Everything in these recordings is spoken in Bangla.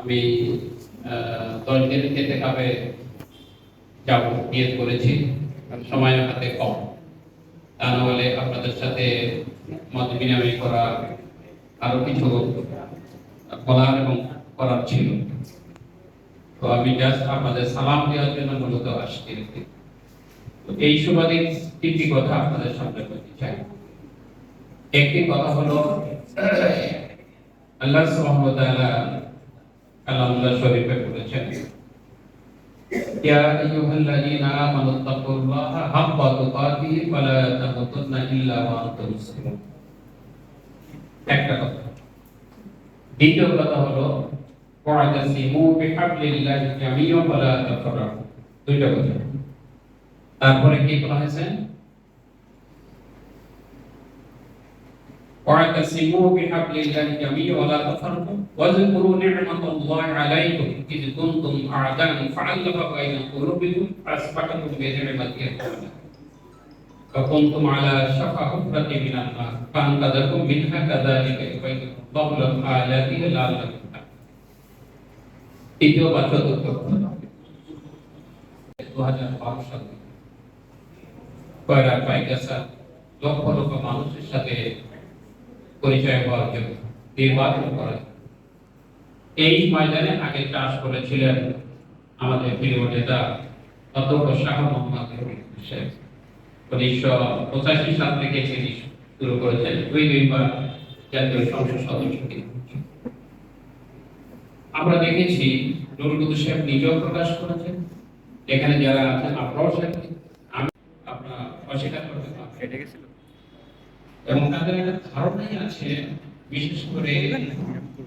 আমি দশ দিন খেতে খাবে যাব নিয়ত করেছি। কারণ সময় হাতে কম। তা না হলে আপনাদের সাথে মত বিনিময় করা আরও কিছু বলার এবং করার ছিল। তো আমি জাস্ট আপনাদের সালাম দেওয়ার জন্য মূলত আসছি। এই সুবাদে তিনটি কথা আপনাদের সামনে বলতে চাই। একটি কথা হলো আল্লাহ সুবহানাহু কালামুল্লাহ শরীফে বলেছেন, ইয়া আইয়ুহাল্লাযীনা আমানু তাকুল্লাহা হাক্কা তুকাতিহি ওয়া লা তামুতুন্না ইল্লা ওয়া আনতুম একটা কথা। দ্বিতীয় কথা হলো ওয়াতাসিমু বিহাবলিল্লাহি জামিআন ওয়া লা তাফাররাকু দুইটা কথা। তারপরে কি বলা হয়েছে? واعتصموا بحبل الله جميعا ولا تفرقوا واذكروا نعمة الله عليكم إذ كنتم أعداء فألف بين قلوبكم فأصبحتم بنعمته إخوانا فكنتم على شفا حفرة من النار فأنقذكم منها كذلك يبين الله لكم آياته لعلكم تهتدون তৃতীয় বা চতুর্থ দু হাজার বারো সালে কয়রা পাইকাসা লক্ষ লক্ষ মানুষের সাথে পরিচয় হওয়ার জন্য, নির্বাচন করা এই ময়দানে আগে চাষ করেছিলেন আমাদের প্রিয় নেতা অধ্যক্ষ শাহ মোহাম্মদ উনিশশো পঁচাশি সাল থেকে তিনি শুরু করেছেন, দুই দুইবার জাতীয় সংসদ সদস্য আমরা দেখেছি নুরুল সাহেব নিজেও প্রকাশ করেছেন। এখানে যারা আছেন আপনারাও আমি আপনার অস্বীকার করতে পারবেন এবং তাদের একটা ধারণাই আছে, বিশেষ করে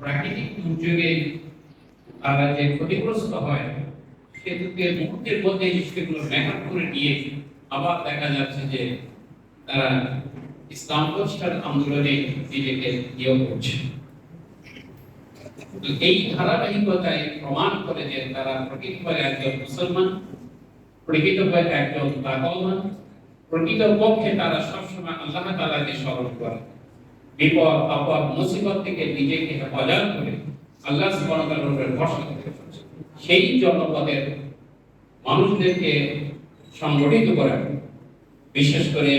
প্রাকৃতিক দুর্যোগে তারা যে ক্ষতিগ্রস্ত হয় সেগুলোকে মুহূর্তের মধ্যে সেগুলো মেকআপ করে নিয়ে আবার দেখা যাচ্ছে যে তারা ইসলাম প্রতিষ্ঠার আন্দোলনে নিজেকে নিয়োগ করছে। এই ধারাবাহিকতায় প্রমাণ করে যে তারা প্রকৃতভাবে একজন মুসলমান, প্রকৃতভাবে একজন তাকওয়ান প্রকৃত পক্ষে তারা সবসময় আল্লাহ তাআলাকে স্মরণ করে। বিপদ, আপদ, মুসিবত থেকে নিজেকে হেফাজত করে আল্লাহ সুবহানাহু উপরে ভরসা সেই জনপদের মানুষদেরকে সংগঠিত করা, বিশেষ করে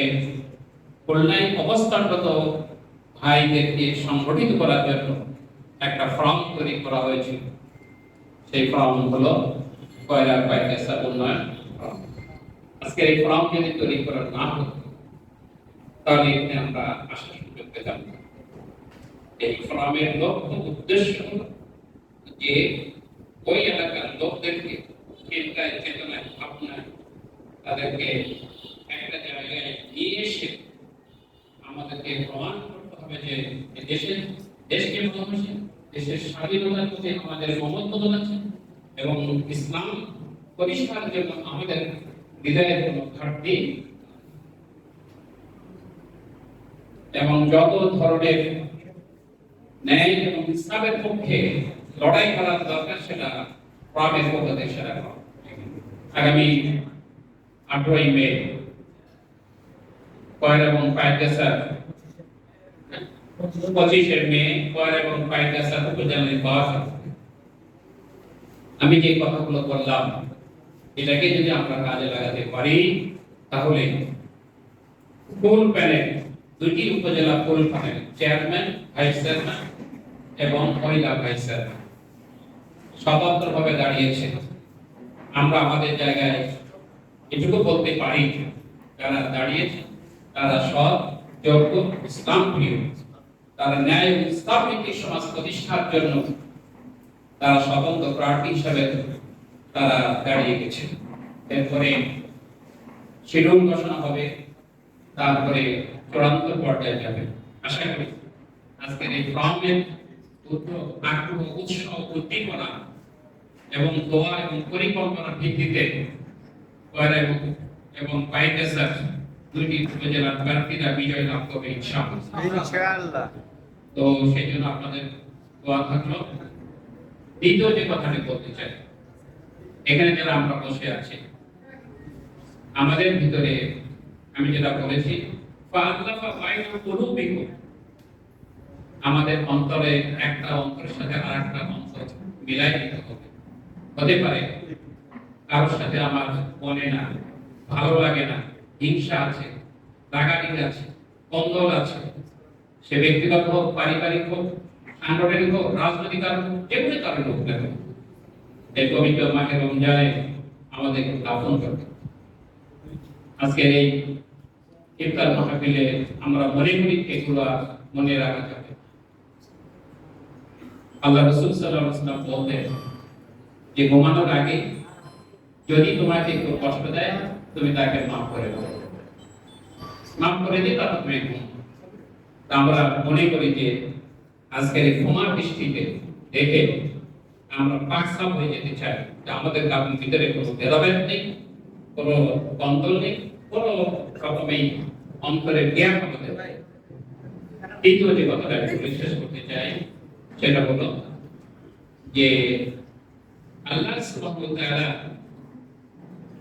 খুলনায় অবস্থানগত ভাইদেরকে সংগঠিত করার জন্য একটা ফর্ম তৈরি করা হয়েছিল। সেই ফর্ম হলো কয়লা পাইকাসা উন্নয়ন। আজকের এই ফর্ম যদি তৈরি করা না হতো তাহলে এখানে আমরা আসার সুযোগ পেতাম এই ফর্মের লক্ষ্য উদ্দেশ্য হলো যে ওই এলাকার লোকদেরকে চিন্তায় চেতনায়, ভাবনায় তাদেরকে একটা জায়গায় নিয়ে এসে আমাদেরকে প্রমাণ করতে হবে যে দেশের, দেশকে ভালোবাসে দেশের স্বাধীনতার প্রতি আমাদের মমত্ববোধ আছে এবং ইসলাম পরিষ্কার জন্য আমাদের হৃদয়ের কোনো ঘাটতি এবং যত ধরনের ন্যায় এবং ইসলামের পক্ষে লড়াই করার দরকার, সেটা আগামী আঠারোই মে কয়ের এবং পায়দাসার পঁচিশে মে কয়ের এবং পায়দাসার উপজেলা আমি যে কথাগুলো বললাম এটাকে যদি আমরা কাজে লাগাতে পারি, তাহলে ফুল প্যানেল দুটি উপজেলা full panel, chairman, vice chairman এবং মহিলা ভাইস চেয়ারম্যান স্বতন্ত্রভাবে দাঁড়িয়েছে। আমরা আমাদের জায়গায় এটুকু বলতে পারি যারা দাঁড়িয়েছে, তারা সৎ, যোগ্য ইসলাম প্রিয় তারা ন্যায় ইসলাম সমাজ প্রতিষ্ঠার জন্য তারা স্বতন্ত্র প্রার্থী হিসাবে তারা দাঁড়িয়ে গেছে। এরপরে শিডিউল ঘোষণা হবে তারপরে চূড়ান্ত পর্যায়ে যাবে। আশা করি আজকের এই ফর্মের উদ্যোগ আগ্রহ উৎসাহ উদ্দীপনা এবং দোয়া এবং পরিকল্পনার ভিত্তিতে এবং দুইটি উপজেলার প্রার্থীরা বিজয় লাভ করবে ইনশাআল্লাহ। তো সেই জন্য আপনাদের দোয়া থাকল। দ্বিতীয় যে কথাটি বলতে চাই এখানে যারা আমরা বসে আছি, আমাদের ভিতরে আমি যেটা বলেছি আমাদের অন্তরে একটা অন্তরের সাথে আর একটা অন্তর মিলাই দিতে হবে। হতে পারে কারোর সাথে আমার মনে না, ভালো লাগে না, হিংসা আছে রাগানিক আছে, কন্দল আছে। সে ব্যক্তিগত হোক, পারিবারিক হোক, সাংগঠনিক হোক, রাজনৈতিক হোক, যেগুলি কারণ হোক না এই পবিত্র মাকে রমজানে আমাদের দাপন করতে হবে। আজকের এই ইফতার মাহফিলে আমরা মনে করি এগুলো মনে রাখা যাবে আল্লাহ রসুল সাল্লাহ আসলাম বলতেন যে ঘুমানোর আগে যদি তোমাকে একটু কষ্ট দেয় তুমি তাকে মাফ করে দাও মাফ করে দিই তারপর তুমি ঘুম তা আমরা মনে করি যে আজকের এই ক্ষমার দৃষ্টিতে দেখে আমরা পাকসাপ হয়ে যেতে চাই। আমাদের কারণ ভিতরে কোনো ভেদাভেদ নেই, কোনো কন্দল নেই, কোনো রকমেই অন্তরের জ্ঞান আমাদের নাই। দ্বিতীয় যে কথাটা আমি শেষ করতে চাই, সেটা হলো যে আল্লাহ সুবহানাহু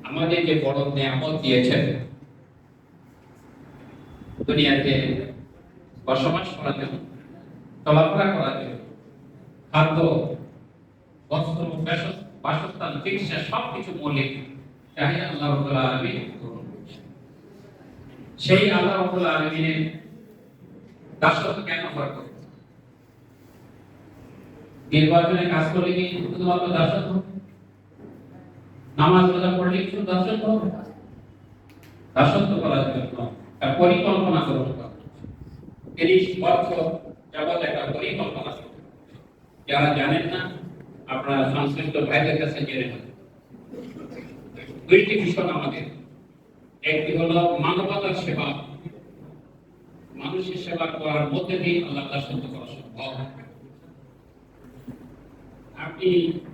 আমাদের যে বড় নিয়ামত দিয়েছেন, দুনিয়াতে বসবাস করার জন্য, চলাফেরা করার জন্য, খাদ্য বস্ত্র বাসস্থান, চিকিৎসা, সবকিছু মৌলিক। চাহিদা আল্লাহ সেই আল্লাহ দাসত্ব নির্বাচনে কাজ করলে কি শুধুমাত্র দাসত্ব? নামাজ রোজা পড়লে কি শুধু দাসত্ব? হবে? দাসত্ব করার জন্য তার পরিকল্পনা হবে তিরিশ বছর যাবৎ একটা পরিকল্পনা যারা জানেন না আপনারা সংশ্লিষ্ট ভাইদের কাছে জেনে নেন। দুইটি মিশন আমাদের। একটি হলো মানবতার সেবা। মানুষের সেবা করার মধ্যে দিয়ে আল্লাহ দাসত্ব করা সম্ভব। আপনি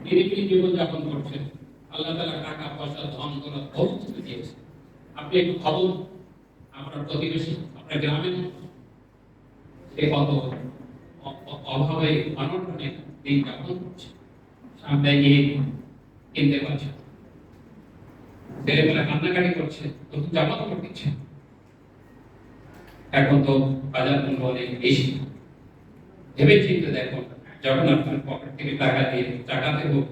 নিরিবিলি জীবন যাপন করছেন। আল্লাহ তালা টাকা, পয়সা, ধন করা বহু কিছু দিয়েছে আপনি একটু খবর আপনার প্রতিবেশী, আপনার গ্রামে সে কত অভাবে অনটনে দিন যাপন করছে। সামনে গিয়ে কিনতে পারছে। ছেলেমেয়েরা কান্নাকাটি করছে, নতুন জামা কাপড় দিচ্ছে এখন তো বাজার মূল্য অনেক বেশি। ভেবে চিন্তে দেখো, যখন আপনার পকেট থেকে টাকা দিয়ে টাকাতে হোক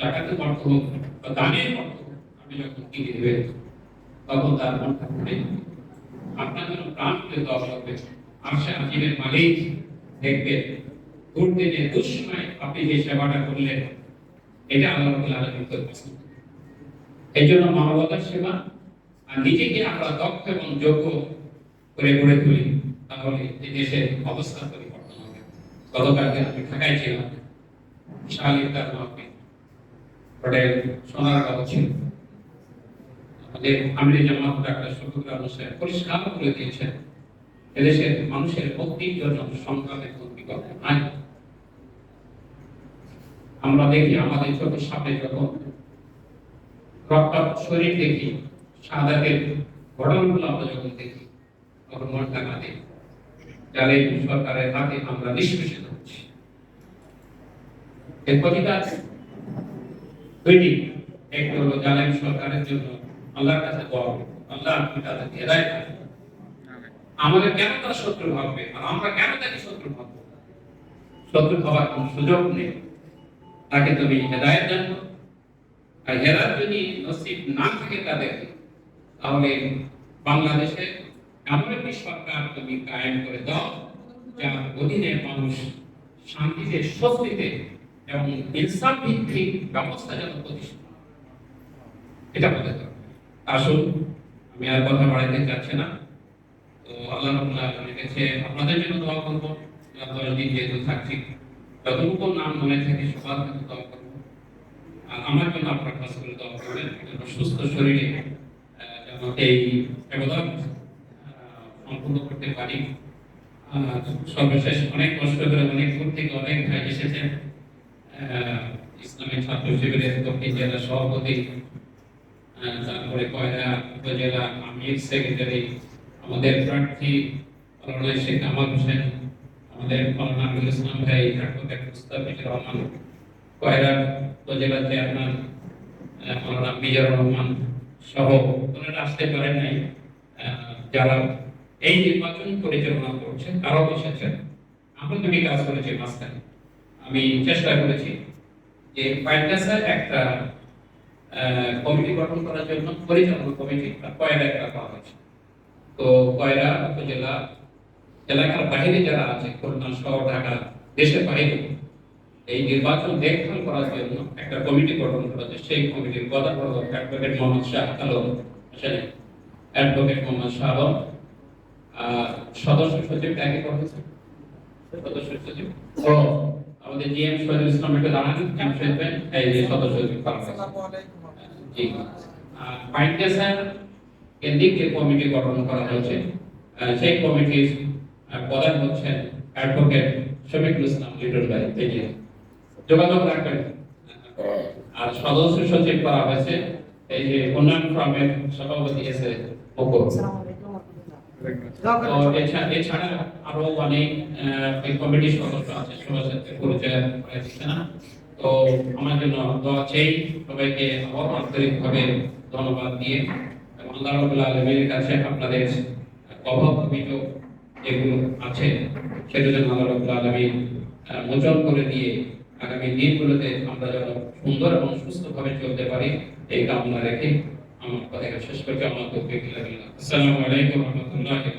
টাকাতে অর্থ হোক, বা দানের অর্থ হোক আপনি যখন কিনে দেবেন তখন তার মনটা পড়ে আপনার জন্য প্রাণ খুলে দেওয়া হবে, আশা আজিমের মালিক দেখবেন। দুর্দিনে দুঃসময় আপনি যে সেবাটা করলেন, এটা আল্লাহ খুব পছন্দ এই জন্য মানবতার সেবা আর নিজেকে আমরা দক্ষ এবং যোগ্য করে গড়ে তুলি, তাহলে এই দেশের অবস্থা পরিবর্তন হবে। গতকালকে আমি ঢাকায় ছিলাম মাহফিল হোটেল সোনারগাঁও ছিল। আমাদের আমির জামাত ডাক্তার পরিষ্কার করে দিয়েছেন, এদেশের মানুষের মুক্তির জন্য সংগ্রামের বিকল্প নাই আমরা দেখি, আমাদের চোখের সামনে যখন রক্তাক্ত শরীর দেখি সাদাতের ঘটনাগুলো আমরা যখন দেখি, তখন সরকারের হাতে আমরা নিষ্পেষিত হচ্ছি। এর প্রতিকার দুইটি একটি হলো সরকারের জন্য আল্লাহর কাছে আল্লাহ আপনি তাদেরকে করুন। আমাদের কেন তারা শত্রু ভাববে? আর আমরা কেন তাকে শত্রু ভাববো? শত্রু হওয়ার কোনো সুযোগ নেই। তাকে তুমি হেদায়েত দান। আর হেরাত যদি নসিব না থাকে তাদের, তাহলে বাংলাদেশে এমন একটি সরকার তুমি কায়েম করে দাও, যার অধীনে মানুষ শান্তিতে, স্বস্তিতে এবং ইনসাফ ভিত্তিক ব্যবস্থা যেন প্রতিষ্ঠা। এটা বলতে হবে আসুন, আমি আর কথা বাড়াইতে চাচ্ছি না তো আল্লাহ কাছে আপনাদের জন্য দোয়া করব দশ দিন যেহেতু থাকছি যতটুকু নাম মনে থাকে সবার কাছে দোয়া করব। আর আমার জন্য আপনার কাছে করে দোয়া করবেন সুস্থ শরীরে এই এবাদত সম্পূর্ণ করতে পারি। সর্বশেষ অনেক কষ্ট করে অনেক দূর থেকে অনেক ভাই এসেছেন। আহ, ইসলামিক ছাত্র শিবিরের দক্ষিণ জেলা সভাপতি তারপরে কয়রা উপজেলা আমির সেক্রেটারি আমাদের প্রার্থী শেখ কামাল হোসেন আমাদের মাওলানা আবুল ইসলাম ভাই অ্যাডভোকেট মুস্তাফিজুর রহমান কয়রা উপজেলা চেয়ারম্যান আহ, মাওলানা মিজানুর রহমান সহ ওনারা আসতে পারেন নাই। যারা এই নির্বাচন পরিচালনা করছেন তারাও এসেছেন। আমরা দুটি কাজ করেছি মাঝখানে। আমি চেষ্টা করেছি যে ফাইন্যান্সের একটা কমিটি গঠন করার জন্য পরিচালনা কমিটি কয়রা একটা করা হয়েছে। তো কয়রা উপজেলা এলাকার বাইরে যারা আছে খুলনা শহর ঢাকা দেশের বাইরে এই নির্বাচন দেখভাল করার জন্য একটা কমিটি গঠন করা হয়েছে সেই কমিটির গদাপ্রধান অ্যাডভোকেট মোহাম্মদ শাহ আলম অ্যাডভোকেট মোহাম্মদ শাহ আলম সদস্য সচিব কাকে করা হয়েছে সদস্য সচিব? ও আমাদের জিএম শহীদুল ইসলাম একটু দাঁড়ান জিএম শহীদ ভাই, এই যে সদস্য সচিব জি। কেন্দ্রিক যে কমিটি গঠন করা হয়েছে। সেই কমিটির প্রধান হচ্ছেন অ্যাডভোকেট শফিকুল ইসলাম লিটন ভাই যে যোগাযোগ রাখবেন। আর সদস্য সচিব করা হয়েছে এই যে উন্নয়ন ফোরামের সভাপতি এসে এছাড়া এছাড়া আরও অনেক আহ, এই কমিটির সদস্য আছে সবার সাথে পরিচয় দিচ্ছে না। তো আমার জন্য দোয়া চাই সবাইকে আবার আন্তরিকভাবে ধন্যবাদ দিয়ে আল্লাহ কাছে আপনাদের অভাব অভিযোগ যেগুলো আছে। সেটা যেন আল্লাহ রাব্বুল আলামিন আহ, মোচন করে দিয়ে আগামী দিনগুলোতে আমরা যেন সুন্দর এবং সুস্থভাবে চলতে পারি এই কামনা রেখে আমার কথা শেষ করছি। আমার ইল্লাহ আসসালামু আলাইকুম রাহমাতুল্লাহি